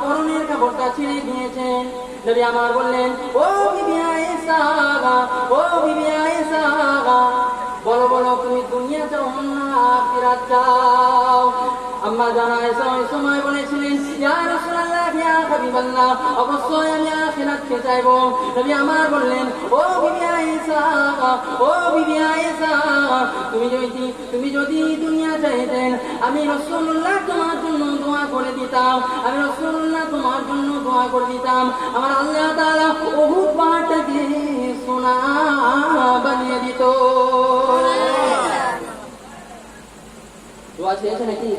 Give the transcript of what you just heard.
পরনের কাপড়টা ছিঁড়ে গিয়েছে। নবী আমার বললেন, ও ও বলো বলো, তুমি দুনিয়া চাও না চাও? আম্মা জানা আয়েশা ওই সময় বলেছিলেন হাবিবাল্লাহ, অবশ্যই আমি আখিরাতকে চাইব। আমার বললেন, ও ও তুমি যদি তুমি যদি দুনিয়া চাইতেন, আমি রাসূলুল্লাহ তোমার জন্য দোয়া করে দিতাম, আমি রাসূলুল্লাহ দোয়া করে দিতাম। আমার আল্লাহ তালা তাআলা পাঠ দিয়ে সোনা বানিয়ে দিত। দোয়া চেয়েছে নাকি?